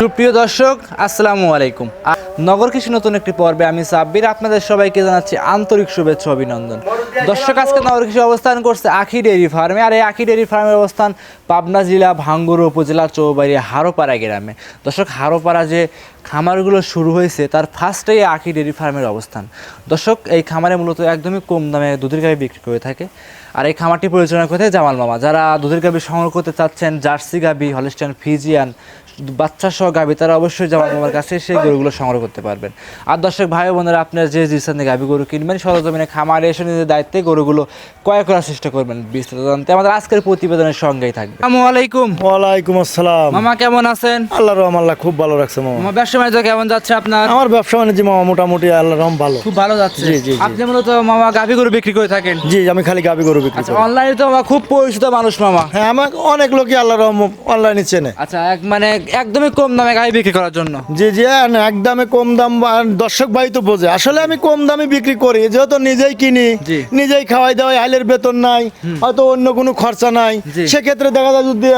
সুপ্রিয় দর্শক, আসসালামু আলাইকুম। নগর কৃষি নতুন একটি পর্বে আমি সাব্বির, আপনাদের সবাইকে জানাচ্ছি আন্তরিক শুভেচ্ছা অভিনন্দন। দর্শক, আজকে নগর কৃষি অবস্থান করছে আখি ডেয়ারি ফার্মে, আর এই আখি ডেয়ারি ফার্মের অবস্থান পাবনা জেলা ভাঙ্গুর উপজেলা চৌবাড়ি হারোপাড়া গ্রামে। দর্শক, হারোপাড়া যে খামারগুলো শুরু হয়েছে, তার ফার্স্টেই আখি ডেয়ারি ফার্মের অবস্থান। দর্শক, এই খামারে মূলত একদমই কম দামে দুধের গাড়ি বিক্রি করে থাকে। আর এই খামারটি পরিচালনা করতে জামাল মামা। যারা দুধের গাবি সংগ্রহ করতে চাচ্ছেন, জার্সি গাবি হলিস্টান ফিজিয়ান বাচ্চা সহ গাভি তারা অবশ্যই জামাল মামার কাছে সেই গরুগুলো সংগ্রহ করতে পারবেন। আর দর্শক ভাই ও বোনেরা আপনার যে স্থানে গাভি গরু কিনবেন সরজমিনে খামারে এসে নিজের দায়িত্বে গরুগুলো ক্রয় করার চেষ্টা করবেন বিস্তারিত জানতে। আমাদের আজকের প্রতিবেদনের সঙ্গেই থাকবে। আসসালামু আলাইকুম। ওয়ালাইকুম আসসালাম। মামা কেমন আছেন? আল্লাহ রহম আল্লাহ খুব ভালো রাখছে মামা। ব্যবসা বাণিজ্য কেমন যাচ্ছে আপনার? আমার ব্যবসা বাণিজ্য মামা মোটামুটি আল্লাহ রহম ভালো। খুব ভালো যাচ্ছে। জি, জি। আপনি মূলত মামা গাভি গরু বিক্রি করে থাকেন? জি আমি খালি গাবি গরু বিক্রি আচ্ছা করি। অনলাইনে তো আমার খুব পরিচিত মানুষ মামা। হ্যাঁ আমার অনেক লোকই আল্লাহ রহম অনলাইনে চেনে। আচ্ছা এক মানে একদমই কম দামে গাড়ি বিক্রি করার জন্য। জি জি হ্যাঁ, না, একদমে কম দাম দর্শক ভাই তো বোঝে। আসলে আমি কম দামে বিক্রি করি যেহেতু নিজেই কিনি নিজেই খাওয়াই দাওয়াই আইলের বেতন নাই হয়তো অন্য কোনো খরচা নাই। সেক্ষেত্রে দেখা যায় যদি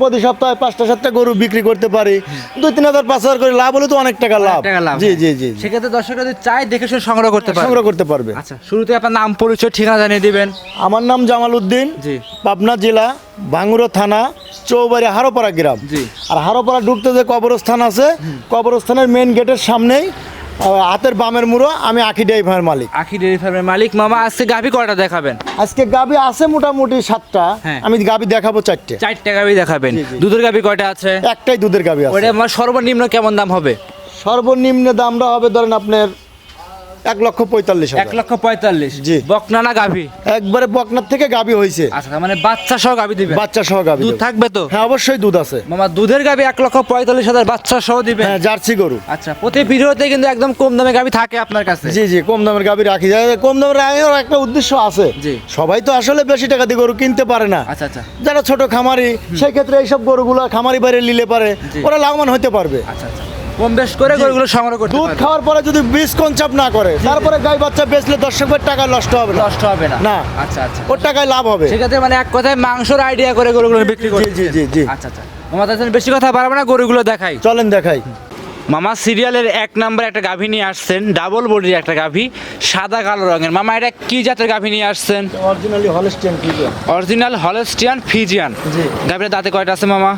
প্রতি সপ্তাহে পাঁচটা সাতটা গরু বিক্রি করতে পারি দুই তিন হাজার পাঁচ হাজার করে লাভ হলে তো অনেক টাকা লাভ। জি জি জি জি। সেক্ষেত্রে দর্শকরা যদি চাই দেখে শুনে সংগ্রহ করতে পারে সংগ্রহ করতে পারবে। আচ্ছা শুরুতে আপনার নাম পরিচয় ঠিকানা জানিয়ে দিবেন। আমার নাম জামাল উদ্দিন জি। পাবনা জেলা। ভাঙ্গুরো থানা চৌবাড়ি হারোপাড়া গ্রাম। আর হারোপাড়া ঢুকতে যে কবরস্থান আছে কবরস্থানের মেন গেটের সামনেই হাতের বামের মুড়ো আমি আখি ড্রাইভার মালিক। আখি ডেয়ারি ফার্মের মালিক। মামা আজকে গাভি কয়টা দেখাবেন? আজকে গাবি আছে মোটামুটি সাতটা। হ্যাঁ। আমি গাবি দেখাবো চারটে। চারটে গাভি দেখাবেন। দুধের গাভি কয়টা আছে? একটাই দুধের গাবি আছে। ওটা আমার সর্বনিম্ন কেমন দাম হবে? সর্বনিম্ন দামটা হবে ধরেন আপনার এক লক্ষ পঁয়তাল্লিশ এক লক্ষ পঁয়তাল্লিশ। জি। বকনানা গাভি? একবারে বকনার থেকে গাবি হয়েছে আচ্ছা মানে বাচ্চা সহ গাভি দিবেন? বাচ্চা সহ গাবি দুধ থাকবে তো? হ্যাঁ অবশ্যই দুধ আছে। মামা দুধের গাভি এক লক্ষ পঁয়তাল্লিশ হাজার বাচ্চা সহ দিবেন? হ্যাঁ জার্সি গরু। আচ্ছা প্রতি ভিডিওতে কিন্তু একদম কম দামে গাভি থাকে আপনার কাছে? জি জি কম দামের গাবি রাখি। যায় কম দামের রাখার একটা উদ্দেশ্য আছে। জি। সবাই তো আসলে বেশি টাকা দিয়ে গরু কিনতে পারে না। আচ্ছা আচ্ছা। যারা ছোট খামারি সেই ক্ষেত্রে এইসব গরুগুলো খামারি বাইরে নিলে পারে ওরা লাভবান হতে পারবে। আচ্ছা আচ্ছা। কম বেশ করে গরুগুলো সংগ্রহ করতে দুধ খাওয়ার পরে যদি বীজ কনচাপ না করে তারপরে গাই বাচ্চা বেচলে দর্শকের টাকা নষ্ট হবে নষ্ট হবে না। না। আচ্ছা আচ্ছা। ওর টাকায় লাভ হবে। সেক্ষেত্রে মানে এক কথায় মাংসর আইডিয়া করে গরুগুলো বিক্রি করে জি, জি, জি। আচ্ছা আচ্ছা। বেশি কথা পারব না গরুগুলো দেখাই। চলেন দেখাই। মামা সিরিয়ালের এক নাম্বার একটা গাভী নিয়ে আসছেন ডাবল বডির একটা গাভী সাদা কালো রঙের। মামা এটা কি জাতের গাভী নিয়ে আসছেন? Originally Holstein original Holstein Friesian জি। গাভীর দাঁতে কয়টা আছে মামা?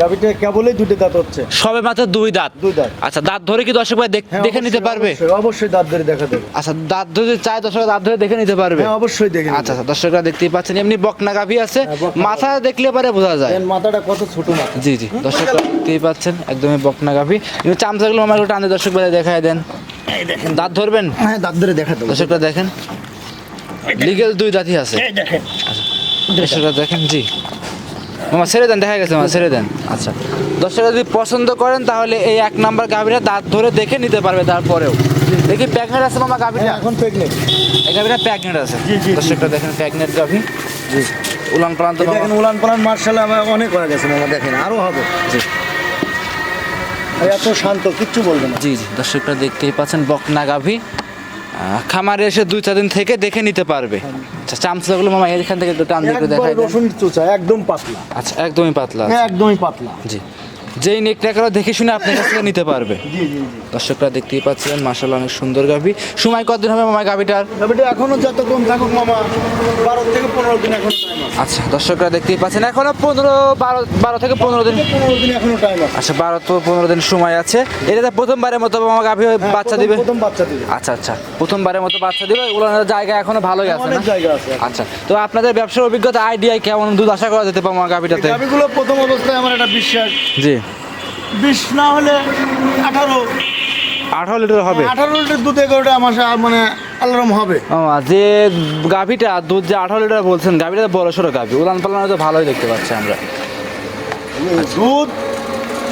গাবিটা কেবলই দুটো দাঁত হচ্ছে। সবে মাত্র দুই দাঁত? দুই দাঁত। আচ্ছা দাঁত ধরে কি দর্শক ভাই দেখ- হ্যাঁ, দেখে নিতে পারবে? অবশ্যই, দাঁত ধরে দেখা দেবে। আচ্ছা দাঁত ধরে চায় দর্শক দাঁত ধরে দেখে নিতে পারবে। হ্যাঁ অবশ্যই দেখে আচ্ছা আচ্ছা দর্শকরা দেখতেই পাচ্ছেন এমনি বকনা গাভী আছে। হ্যাঁ, মাথা দেখলে পারে বোঝা যায়। মাথাটা কত ছোট মাথা। জি জি দর্শকরা দেখতেই পাচ্ছেন একদমই বকনা গাভী। কিন্তু চামচাগুলো আমার একটু টানে দর্শক ভাই দেখায় দেন। এই দেখেন। দাঁত ধরবেন? হ্যাঁ দাঁত ধরে দেখা দেবো। দর্শকরা দেখেন। লিগেল দুই দাঁতই আছে। দেখেন। দর্শকরা দেখেন জি। মামা ছেড়ে দেন দেখা গেছে মামা ছেড়ে দেন। আচ্ছা। দর্শকরা যদি পছন্দ করেন তাহলে এই এক নাম্বার গাভীরা দাঁত ধরে দেখে নিতে পারবে তারপরেও। দেখি প্যাগনেট আছে মামা গাভীটা? হ্যাঁ এখন প্রেগনেন্ট এই গাভীটা প্যাগনেট আছে। জি, জি, জি। দর্শকরা দেখেন প্যাগনেট গাভী। জি। উলান প্রান্ত তো দেখেন উলান পালান মার্শাল অনেক করা গেছে মামা দেখেন আরও হবে। জি। আর এত শান্ত কিচ্ছু বলবে না। জি জি দর্শকরা দেখতেই পাচ্ছেন বকনা গাভী। খামারে এসে দুই চার দিন থেকে দেখে নিতে পারবে। আচ্ছা চামচাগুলো মামা এখান থেকে একটু টান দিয়ে দেখাই রসুন চুচা একদম পাতলা। আচ্ছা একদমই পাতলা হ্যাঁ একদমই পাতলা। জি। যেই নেক টাকারও দেখে শুনে আপনার কাছ থেকে নিতে পারবে। জি জি জি। দর্শকরা দেখতেই পাচ্ছেন মাসাল অনেক সুন্দর গাভী। সময় কতদিন হবে মামা গাভীটার? তবে এখনও যত কম থাকুক মামা বারো থেকে পনেরো দিন এখনও টাইম আছে। আচ্ছা দর্শকরা দেখতেই পাচ্ছেন এখনও পনেরো বারো বারো থেকে পনেরো দিন। পনেরো দিন এখনও টাইম আছে। আচ্ছা বারো তো পনেরো দিন সময় আছে। এটাতে প্রথমবারের মতো মামা গাভী হ্যাঁ, বাচ্চা দিবে? প্রথম বাচ্চা দিবে। আচ্ছা আচ্ছা প্রথমবারের মতো বাচ্চা দিবে ওগুলোর জায়গা এখনও ভালোই আছে না? জায়গা আছে আচ্ছা তো আপনাদের ব্যবসার অভিজ্ঞতা আইডিয়ায় কেমন দুধ আশা করা যেতে পারে মামা গাভীটাতে? গাভিগুলো প্রথম অবস্থায় আমার একটা বিশ্বাস। জি। বিশ না হলে আঠারো। আঠারো লিটার হবে? আঠারো লিটার দুধ এগারোটা আমার সা- মানে আল্লাহরম হবে। ও যে গাভীটা দুধ যে আঠারো লিটার বলছেন গাভিটা তো বড় সড়ো গাভী। উলান পালন তো ভালোই দেখতে পাচ্ছি আমরা। দুধ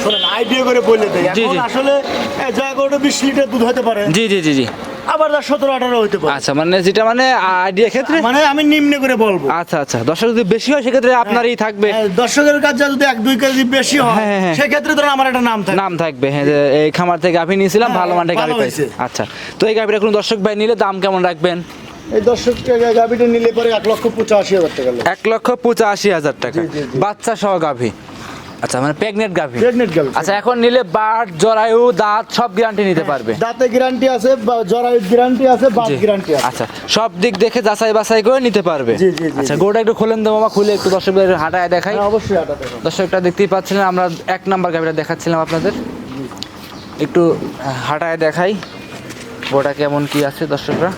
শোনেন আইডিয়া করে বললে। আসলে এগারোটা বিশ লিটার দুধ হতে পারে। জি জি জি জি। আবার তার সতেরো আঠারো হতে পারে। আচ্ছা মানে যেটা মানে আইডিয়া ক্ষেত্রে? মানে আমি নিম্নে করে বলব। আচ্ছা আচ্ছা দর্শক যদি বেশি হয় সেক্ষেত্রে আপনারই থাকবে। হ্যাঁ, দর্শকের কাছে যদি এক দুই কেজি বেশি হয় হ্যাঁ, হ্যাঁ। সেক্ষেত্রে ধরো আমার একটা নাম থাকে নাম থাকবে হ্যাঁ এই খামার থেকে গাভী নিয়েছিলাম হ্যাঁ, ভালো মানের গাভী পাইছি। আচ্ছা তো এই গাভীটা কোনো দর্শক ভাই নিলে দাম কেমন রাখবেন? এই দর্শক গাভিটা নিলে পরে এক লক্ষ পঁচাশি হাজার টাকা এক লক্ষ পঁচাশি হাজার টাকা। বাচ্চা সহ গাভী। আচ্ছা মানে প্রেগনেন্ট গাভী। প্রেগনেন্ট গাভি। আচ্ছা এখন নিলে বাট জরায়ু দাঁত সব গ্যারান্টি নিতে পারবে। দাঁতে গ্যারান্টি আছে বা জরায়ুর গ্যারান্টি আছে বাদ গ্যারান্টি আছে। আচ্ছা সব দিক দেখে যাচাই বাছাই করে নিতে পারবে। জি, জি, আচ্ছা গোটা একটু খোলেন তো মামা খুলে একটু দর্শকদের হাঁটায় দেখাই। হ্যাঁ অবশ্যই দেখো দর্শকটা দেখতেই পাচ্ছিলেন আমরা এক নাম্বার গাভিটা দেখাচ্ছিলাম আপনাদের। একটু হাঁটায় দেখাই গোটা কেমন কি আছে দর্শকরা।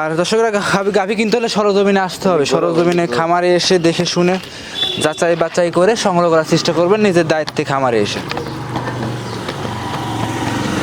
আর দর্শকরা গাভি কিনতে হলে সরজমিনে আসতে হবে। সরজমিনে খামারে এসে দেখে শুনে যাচাই বাছাই করে সংগ্রহ করার চেষ্টা করবেন নিজের দায়িত্বে খামারে এসে।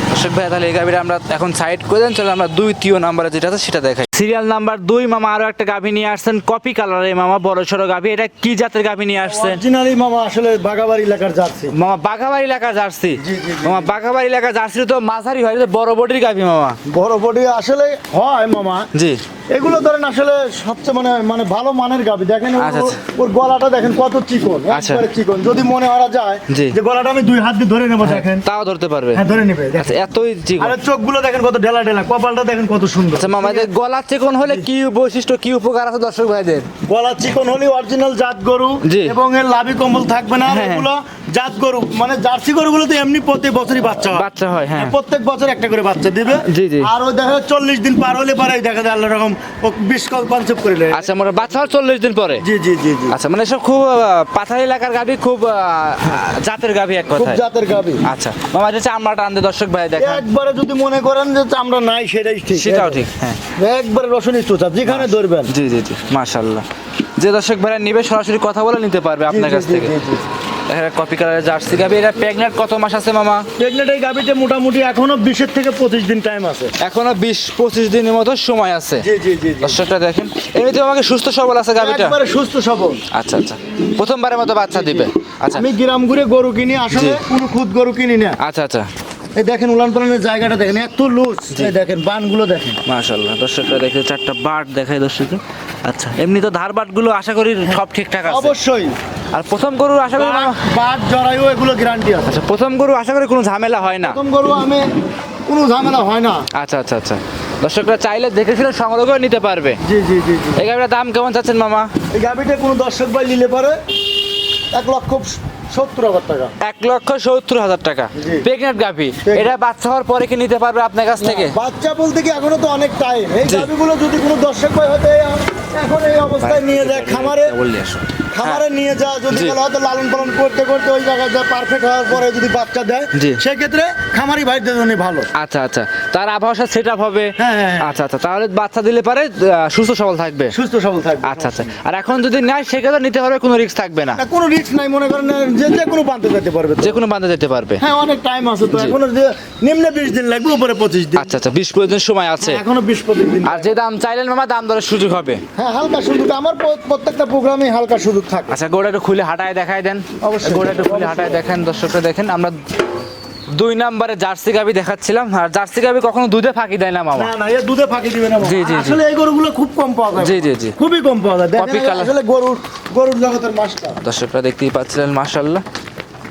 দর্শক ভাই তাহলে এই গাভিটা আমরা এখন সাইড করে দেন চলো আমরা দুই তিয় নাম্বারে যেটা আছে সেটা দেখাই। সিরিয়াল নাম্বার দুই মামা আরও একটা গাভি নিয়ে আসছেন কপি কালারে মামা বড় সড়ো গাভি এটা কি জাতের গাভি নিয়ে আসছেন? অরিজিনালি মামা আসলে বাগাবাড়ি এলাকার জার্সি। মামা বাঘাবাড়ি এলাকার জার্সি? জি, জি, জি। মামা বাঘাবাড়ি এলাকার জার্সি তো মাঝারি হয় বড় বডির গাভি মামা। বড় বডি আসলে হয় মামা। জি। এগুলো ধরেন আসলে সবচেয়ে মানে মানে ভালো মানের গাবি দেখেন ওর- আচ্ছা, আচ্ছা। গলাটা দেখেন কত চিকন আচ্ছা। একবারে চিকন যদি মনে করা যায় যে গলাটা আমি দুই হাত দিয়ে ধরে নেব দেখেন তাও ধরতে পারবে হ্যাঁ ধরে নেবে। আচ্ছা এতই চিকন আর চোখগুলো দেখেন কত ঢেলা ঢেলা কপালটা দেখেন কত সুন্দর আচ্ছা মামা এদের গলা চিকন হলে কি বৈশিষ্ট্য কি উপকার আছে দর্শক ভাইদের গলা চিকন হলে অরিজিনাল জাত গরু। এবং এর লাভি কম্বল থাকবে না হ্যাঁ, হ্যাঁ। এগুলো জাত গরু মানে জার্সি গরুগুলো তো এমনি প্রতি বছরই বাচ্চা হয়। বাচ্চা হয় হ্যাঁ। প্রত্যেক বছর একটা করে বাচ্চা দিবে। জি, জি। আর ওই দেখা চল্লিশ দিন পার হলে পারে দেখা যায় আল্লাহ রকম বিশ কনসেপ্ট করে নেয়। আচ্ছা মোটা বাচ্চা হয় চল্লিশ দিন পরে? জি জি জি জি। আচ্ছা মানে সব খুব পাথার এলাকার গাভি খুব জাতের গাভি এক খুব কথায়। জাতের গাবি আচ্ছা মামা যে চামড়াটা আনতে দর্শক ভাই দেখা একবারে যদি মনে করেন যে আমরা নাই সেটাই ঠিক। সেটাও ঠিক হ্যাঁ। একবারে রসুন চোচা যেখানে ধরবেন। জি জি জি মাশাল্লাহ। যে দর্শক ভাইরা নিবে সরাসরি কথা বলে নিতে পারবে আপনার কাছ থেকে। কপি কালারের জার্সি গাভি এটা প্রেগনেন্ট কত মাস আছে মামা? প্রেগনেন্ট এই গাবিতে মোটামুটি এখনও বিশের থেকে পঁচিশ দিন টাইম আছে। এখনও বিশ পঁচিশ দিনের মতো সময় আছে। জি জি জি জি। দর্শকটা দেখেন। এমনিতে আমাকে সুস্থ সবল আছে একবারে সুস্থ সবল। আচ্ছা আচ্ছা। প্রথমবারের মতো বাচ্চা দিবে। আচ্ছা। আমি গ্রাম ঘুরে গরু কিনি আসলে কোনো খুদ গরু কিনি না। আচ্ছা আচ্ছা। এই দেখেন উলান পালানের জায়গাটা দেখেন এত লুজ এই দেখেন বানগুলো দেখেন। মাশাল্লাহ দর্শকরা দেখে চারটা বাট দেখায় দর্শকরা আচ্ছা এমনি তো ধার বাটগুলো আশা করি সব ঠিকঠাক আছে। অবশ্যই। আর প্রথম গরু আশা করি বাট জরায়ু এগুলো গ্যারান্টি আছে। আচ্ছা প্রথম গরু আশা করি কোনো ঝামেলা হয় না। প্রথম গরু আমি কোনো ঝামেলা হয় না। আচ্ছা আচ্ছা আচ্ছা। দর্শকরা চাইলে দেখে শুনে সংগ্রহ করে নিতে পারবে। জি জি জি এই গাভিটার দাম কেমন চাচ্ছেন মামা? এই গাবিটা কোনো দর্শক ভাই নিলে পারে এক লক্ষ সত্তর হাজার টাকা। এক লক্ষ সত্তর হাজার টাকা। জি। প্রেগনেন্ট গাভি। এটা বাচ্চা হওয়ার পরে কি নিতে পারবে আপনার কাছ থেকে? বাচ্চা বলতে কি এখনও তো অনেক টাইম এই জি। গাবিগুলো যদি কোনো দর্শক ভাই হয়তো এই- এখন এই অবস্থায় নিয়ে যায় খামারে। বললি আসো। খামারে নিয়ে যা যদি। বলে হয়তো লালন পালন করতে করতে ওই জায়গায় যা পারফেক্ট হওয়ার পরে যদি বাচ্চা দেয়। সেক্ষেত্রে খামারি ভাইদের জন্য ভালো। আচ্ছা আচ্ছা। তার আবহাওয়া সেট আপ হবে? হ্যাঁ, হ্যাঁ, হ্যাঁ। আচ্ছা আচ্ছা। তাহলে বাচ্চা দিলে পারে সুস্থ সবল থাকবে? সুস্থ সবল থাকবে। আচ্ছা আচ্ছা। আর এখন যদি নেয় সেক্ষেত্রে নিতে পারবে কোনো রিস্ক থাকবে না। কোনো রিস্ক নাই মনে করেন যে যে কোনো বাঁধতে যেতে পারবে যে কোনো যেতে পারবে। হ্যাঁ অনেক টাইম আছে তো। জি। এখনও যে নিম্নে বিশ দিন লাগবে উপরে পঁচিশ দিন। আচ্ছা আচ্ছা। বিশ পঁচিশ সময় আছে। এখনও বিশ পঁচিশ দিন। আর যে দাম চাইলেন মামা দাম দরের সুযোগ হবে। হ্যাঁ হালকা সুযোগ। আমার প্রত্যেকটা প্রোগ্রামে হালকা সুযোগ থাকে। আচ্ছা গোড়া একটু খুলে হাঁটায় দেখায় দেন। অবশ্যই। গোড়া একটু খুলে হাঁটায় দেখেন দর্শকরা দেখেন। আমরা দুই নম্বরে জার্সি গাবি দেখাচ্ছিলাম। আর জার্সি গাবি কখনো দুধে ফাঁকি দেয় না মামা? না না এ দুধে ফাঁকি দিবে না জি, জি। আসলে এই গরুগুলো খুব কম পাওয়া যায় জি, জি, জি। খুবই কম পাওয়া যায়। দেখেন। আসলে গরুর গরুর জগতের মাস্টার দর্শকরা দেখতেই পাচ্ছিলেন মাশাল্লাহ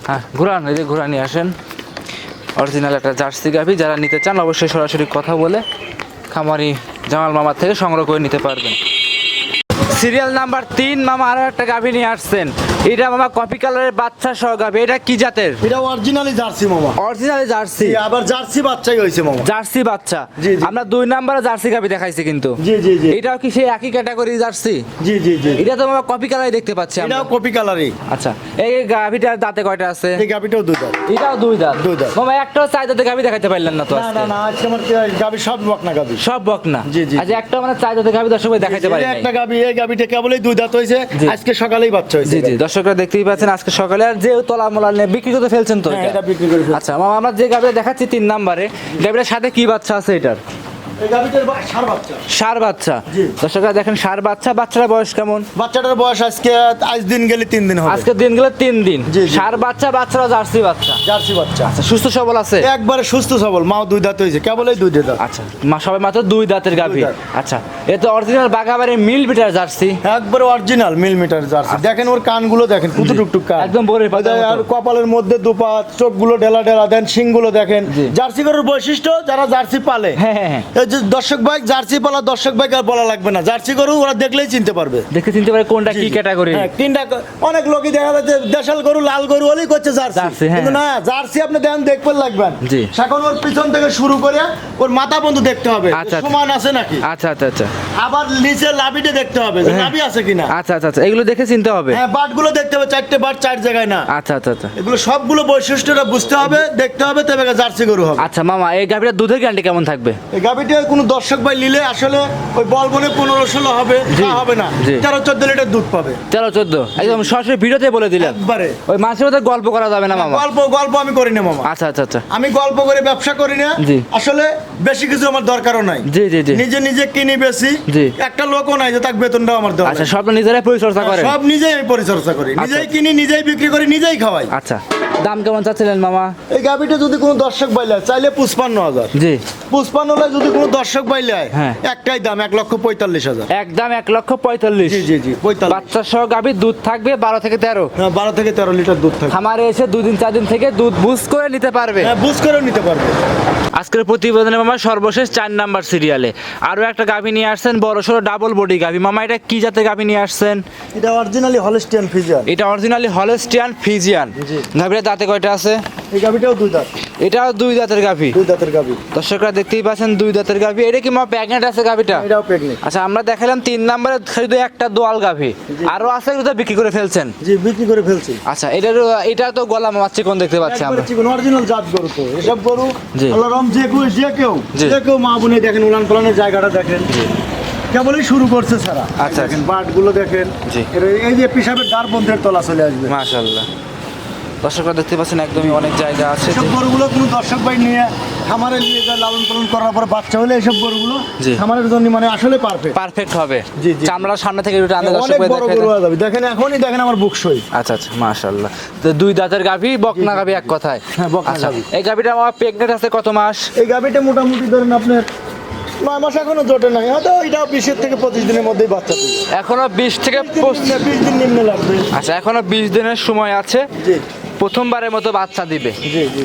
হ্যাঁ ঘুরান এই যে ঘুরা নিয়ে আসেন। অরিজিনাল একটা জার্সি গাভি যারা নিতে চান অবশ্যই সরাসরি কথা বলে খামারি জামাল মামার থেকে সংগ্রহ করে নিতে পারবেন। সিরিয়াল নাম্বার তিন মামা আরও একটা গাভি নিয়ে আসছেন। এটা মামা কপি কালারের বাচ্চা সহ গাভি। এটা কি জাতের? এটা অরিজিনালি জার্সি মামা। Original Jersey? আবার জার্সি বাচ্চাই হয়েছে মামা। জার্সি বাচ্চা। আমরা দুই নাম্বারে জার্সি গাভি দেখাইছি কিন্তু। জি জি জি। এটাও কি সেই একই ক্যাটাগরি জার্সি? জি জি জি। এটা তো মামা কপি কালারই দেখতে পাচ্ছি আমরা। এটাও কপি কালারই। আচ্ছা এই গাভিটার দাঁতে কয়টা আছে? এই গাভিটাও দুই দুধ এটাও দুই দাঁত। দুই দাঁত। মামা একটাও চাই দাঁতে গাভি দেখাতে পারলেন না তো না না না আজকে আমার গাবি সব বকনা গাবি সব বক না জি, জি, আজ একটা মানে চাই দাঁতে গাভি দর্শক দেখাতে পারি একটা গাবি এই গাবিটা কেবলই দুই দাঁত হয়েছে। আজকে সকালেই বাচ্চা হয়েছে। জি জি দর্শকরা দেখতেই পাচ্ছেন আজকে সকালে আর যে তলা মোলা নিয়ে বিক্রি করতে ফেলছেন তো হ্যাঁ, বিক্রি করে ফেলছি। আচ্ছা মামা আমরা যে গাবিটা দেখাচ্ছি তিন নাম্বারে গাবিটার সাথে কি বাচ্চা আছে এটার? সার বাচ্চা। দর্শকরা দেখেন সার বাচ্চা বাচ্চার বয়স কেমন? বাচ্চাটার বয়স আজকে আজ দিন গেলে তিন দিন হবে। আজকে দিন গেলে তিন দিন। জি, জি। সার বাচ্চা বাচ্চারা জার্সি বাচ্চা। জার্সি বাচ্চা। আচ্ছা সুস্থ সবল আছে? একবারে সুস্থ সবল। মাও দুই দাঁত হয়েছে। কেবলই দুই দাঁত। আচ্ছা মা সবাই মাত্র দুই দাঁতের গাভি। আচ্ছা এ তো অরিজিনাল বাগাবাড়ি মিল বিটার জার্সি। একবারে অরিজিনাল মিল মিটার জার্সি। দেখেন ওর কানগুলো দেখেন কত টুকটুক কান। একদম। আর কপালের মধ্যে দুপা চোখগুলো ঢেলা ঢেলা দেন শিংগুলো দেখেন। জার্সি গরুর বৈশিষ্ট্য যারা জার্সি পালে। হ্যাঁ হ্যাঁ হ্যাঁ। দর্শক ভাই জার্সি পালা দর্শক ভাই আর বলা লাগবে না। জার্সি গরু ওরা দেখলেই চিনতে পারবে। দেখে চিনতে পারে কোনটা কি ক্যাটাগরি। হ্যাঁ, তিনটা অনেক লোকই দেখা যাচ্ছে দেশাল গরু লাল গরু হলেই করছে জার্সি। হ্যাঁ। কিন্তু না জার্সি আপনি দেখেন দেখবেন লাগবেন। জি। এখন ওর পিছন থেকে শুরু করে ওর মাথা বন্ধু দেখতে হবে। আচ্ছা, আচ্ছা। সমান আছে নাকি? আচ্ছা আচ্ছা আচ্ছা। আবার নিচে লাভিটা দেখতে হবে যে হ্যাঁ। লাভি আছে কিনা। আচ্ছা আচ্ছা আচ্ছা এগুলো দেখে চিনতে হবে। হ্যাঁ বাটগুলো দেখতে হবে চারটে বাট চার জায়গায় না। আচ্ছা আচ্ছা আচ্ছা। এগুলো সবগুলো বৈশিষ্ট্যটা বুঝতে হবে দেখতে হবে তবে জার্সি গরু হবে। আচ্ছা মামা এই গাভিটার দুধের গ্যারান্টি কেমন থাকবে? এই গাভিটা কোনো দর্শক ভাই নিলে আসলে ওই বল পনেরো ষোলো হবে তা হবে না। তেরো চোদ্দ লিটার দুধ পাবে। তেরো চোদ্দ। একদম সরাসরি ভিডিওতে বলে দিলেন। একবারে। ওই মানুষের মধ্যে গল্প করা যাবে না মামা? গল্প গল্প আমি করি না মামা। আচ্ছা আচ্ছা আচ্ছা। আমি গল্প করে ব্যবসা করি না। আসলে বেশি কিছু আমার দরকারও নাই। জি জি জি। নিজে নিজে কিনি বেশি। জি। একটা লোকও নাই যে তাকে বেতনটাও আমার দেওয়া আচ্ছা সব নিজেরাই পরিচর্যা করেন। সব নিজেই আমি পরিচর্যা করি। নিজেই কিনি নিজেই বিক্রি করি নিজেই খাওয়াই। আচ্ছা। দাম কেমন চাচ্ছিলেন মামা? এই গাভিটা যদি কোনো দর্শক বাইলে চাইলে পুষ্পান্ন হাজার। জি। পুষ্পান্ন যদি কোনো দর্শক বাইলে হ্যাঁ। একটাই দাম এক লক্ষ পঁয়তাল্লিশ হাজার। একদম এক লক্ষ পঁয়তাল্লিশ। জি জি জি পঁয়তাল্লিশ। বাচ্চা সহ গাভীর দুধ থাকবে বারো থেকে তেরো। হ্যাঁ, বারো থেকে তেরো লিটার দুধ থাকবে। খামারে এসে দুদিন চার দিন থেকে দুধ বুস করে নিতে পারবে। হ্যাঁ বুস করেও নিতে পারবে। আজকের প্রতিবেদনে মামা সর্বশেষ চার নাম্বার সিরিয়ালে আরও একটা গাভী নিয়ে আসছেন বড় সড়ো ডাবল বডি গাভী। মামা এটা কি জাতের গাভী নিয়ে আসছেন? এটা অরিজিনালি হলস্টিয়ান ফিজিয়ান এটা অরিজিনালি হলেস্টিয়ান ফিজিয়ান জি। গাভীর দাঁতে কয়টা আছে? এই গাভিটাও দুই দাঁত। এটাও দুই দাঁতের গাভী। দুই দাঁতের গাভি। দর্শকরা দেখতেই পাচ্ছেন দুই দাঁতের গাভী। এটা কি মা প্যাকেট আছে গাভীটা? এটাও প্রেগনেন্ট আচ্ছা আমরা দেখালাম তিন নম্বরে শুধু একটা দোয়াল গাভী। আরও আছে এগুলো বিক্রি করে ফেলছেন? জি বিক্রি করে ফেলছি। আচ্ছা এটার এটা তো গলা মাছ চিকন দেখতে পাচ্ছি আমরা। চিকন অরিজিনাল জাত গরু তো। এসব গরু জি। আল্লাহ যে কেউ যে কেউ যে কেউ মা বোনে দেখেন উলান পালানের জায়গাটা দেখেন। কেবলই শুরু করছে সারা। আচ্ছা, দেখেন বাটগুলো দেখেন। এই যে পিসাবের দ্বার বন্ধের তলা চলে আসবে। মাশাল্লাহ দর্শকরা দেখতে পাচ্ছেন একদমই অনেক জায়গা আছে। সব গরুগুলো কোনো দর্শক ভাই নিয়ে খামারে নিয়ে যায় লালন পালন করার পর বাচ্চা হলে এসব গরুগুলো। খামারের জন্য মানে আসলে পারফেক্ট পারফেক্ট হবে। জি, জি। চামড়ার সামনে থেকে একটু টানলে দর্শক অনেক ভাই বড় দেখে গরু হয়ে যাবে। দেখেন এখনই দেখেন আমার বুক সই। আচ্ছা আচ্ছা মাশাআল্লাহ। তো দুই দাঁতের গাভী বকনা গাভী এক কথায়। হ্যাঁ, বকনা আচ্ছা গাভী। এই গাভীটা আমার প্রেগনেন্ট আছে কত মাস? এই গাভিটা মোটামুটি ধরেন আপনার নয় মাস এখনও জোটে নাই। হয়তো এটা বিশের থেকে পঁচিশ দিনের মধ্যেই বাচ্চা দিবে। এখনও বিশ থেকে বিশ দিন নিম্ন লাগবে। আচ্ছা এখনও বিশ দিনের সময় আছে। প্রথমবারের মতো বাচ্চা দিবে।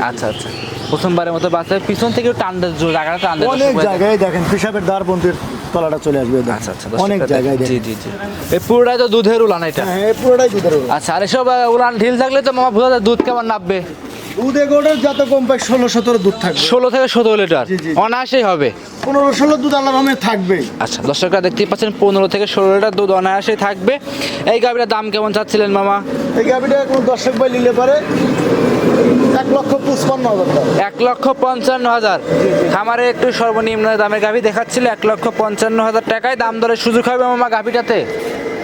আচ্ছা আচ্ছা। প্রথমবারের মতো বাচ্চা পিছন থেকে টান জায়গাটা টান অনেক। জায়গায় দেখেন পেশাবের দ্বার বন্ধের তলাটা চলে আসবে আচ্ছা আচ্ছা অনেক জায়গায় জি জি জি। এই পুরোটাই তো দুধের উলান এটা? হ্যাঁ এই পুরোটাই দুধের উলান। আচ্ছা আর এসব উলান ঢিল থাকলে তো মামা বোঝা যায় দুধ কেমন নামবে? দুধ যত কম পাই ষোলো সতেরো দুধ থাকবে। ষোলো থেকে সতেরো লিটার। অনায়াসেই হবে। পনেরো ষোলো দুধ আল্লাহ রহমে থাকবে। আচ্ছা দর্শকরা দেখতেই পাচ্ছেন পনেরো থেকে ষোলো লিটার দুধ অনায়াসেই থাকবে। এই গাভীটার দাম কেমন চাচ্ছিলেন মামা? এই গাভিটা কোনো দর্শক ভাই নিলে পারে এক লক্ষ পঁচপান্ন হাজার এক লক্ষ পঞ্চান্ন হাজার। খামারে একটু সর্বনিম্ন দামের গাভী দেখাচ্ছিল এক লক্ষ পঞ্চান্ন হাজার টাকায়। দাম দরের সুযোগ হবে মামা গাভীটাতে?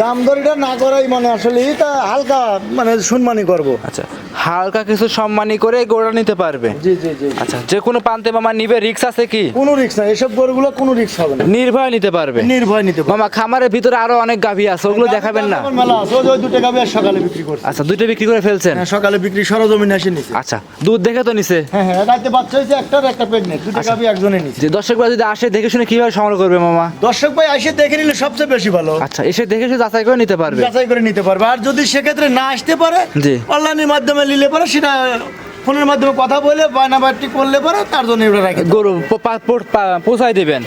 দাম দরিটা না করাই মানে আসলে এটা হালকা মানে সম্মানই করব। আচ্ছা। হালকা কিছু সম্মানী করে গোড়া নিতে পারবে। জি জি জি আচ্ছা যে কোনো প্রান্তে মামা নিবে রিক্স আছে কি? কোনো রিক্স নাই এসব গরুগুলো কোনো রিক্স হবে না। নির্ভয় নিতে পারবে। নির্ভয় নিতে পারবে। মামা খামারের ভিতরে আরও অনেক গাভী আছে ওগুলো দেখাবেন না? মেলা আছে ওই দুটো গাভি আর সকালে বিক্রি করছে। আচ্ছা দুইটা বিক্রি করে ফেলছেন? হ্যাঁ সকালে বিক্রি সরজমিনে এসে নিছে। আচ্ছা দুধ দেখে তো নিছে? হ্যাঁ হ্যাঁ রাতে বাচ্চা একটার একটা দুটো আচ্ছা। গাভি একজনে নিছে। যে দর্শকরা যদি আসে দেখে শুনে কীভাবে সংগ্রহ করবে মামা? দর্শক ভাই এসে দেখে নিলে সবচেয়ে বেশি ভালো। আচ্ছা এসে দেখে শুনে যাচাই করে নিতে পারবে। যাচাই করে নিতে পারবে। আর যদি সেক্ষেত্রে না আসতে পারে জি। অনলাইনের মাধ্যমে নিলে পারে সেটা ফোনের মাধ্যমে কথা বলে বায়নাবাটি করলে পারে তার জন্য এগুলো রাখে গরু প- পা- পো- পা- পৌঁছায় দিবেন?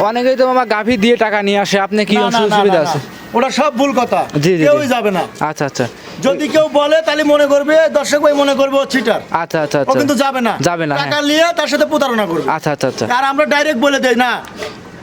অনেকেই তো মামা গাভী দিয়ে টাকা নিয়ে আসে আপনি কি না, না, সুযোগ না, সুবিধা আছে? ওটা সব ভুল কথা। কেউই যাবে না। আচ্ছা আচ্ছা। যদি কেউ বলে তাহলে মনে করবে দর্শক ভাই মনে করবে ও চিটার আচ্ছা আচ্ছা আচ্ছা। কিন্তু যাবে না। যাবে না, টাকা হ্যাঁ। নিয়ে তার সাথে প্রতারণা করবে। আচ্ছা আচ্ছা আচ্ছা। আর আমরা ডাইরেক্ট বলে দেই না।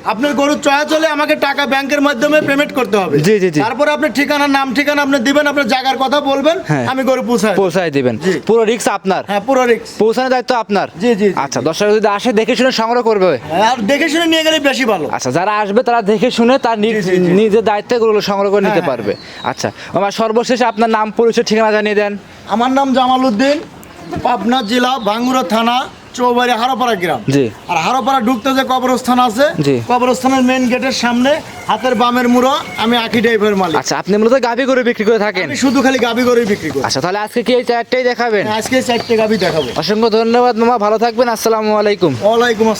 আপনার গরুর চয়া চলে আমাকে টাকা ব্যাংকের মাধ্যমে পেমেন্ট করতে হবে। জি, জি, জি। তারপরে আপনার ঠিকানা নাম ঠিকানা আপনি দিবেন আপনার জায়গার কথা বলবেন হ্যাঁ। আমি গরু পৌঁছাই। পৌঁছায় দিবেন। পুরো রিক্স আপনার? হ্যাঁ পুরো রিক্স পৌঁছানোর দায়িত্ব আপনার? জি, জি। আচ্ছা দর্শক যদি আসে দেখে শুনে সংগ্রহ করবে। আর দেখে শুনে নিয়ে গেলে বেশি ভালো। আচ্ছা যারা আসবে তারা দেখে শুনে তার। নিজের দায়িত্বে গরুগুলো সংগ্রহ করে নিতে হ্যাঁ, পারবে। আচ্ছা আমার সর্বশেষে আপনার নাম পরিচয় ঠিকানা জানিয়ে দেন। আমার নাম জামাল উদ্দিন পাবনা জেলা ভাঙ্গুরা থানা চৌবাড়ি হারোপাড়া গ্রাম। জি। আর হারোপাড়া ঢুকতে যে কবরস্থান আছে জি। কবরস্থানের মেন গেটের সামনে হাতের বামের মুড়ো আমি আখি টাইপের মালিক। আচ্ছা আপনি মূলত গাভী গরু বিক্রি করে থাকেন? আমি শুধু খালি গাবি গরু বিক্রি করি। আচ্ছা তাহলে আজকে কি এই চারটাই দেখাবেন? আজকে চারটে গাবি দেখাবো। অসংখ্য ধন্যবাদ মামা। ভালো থাকবেন আসসালামু আলাইকুম। ওয়ালাইকুম আসসালাম।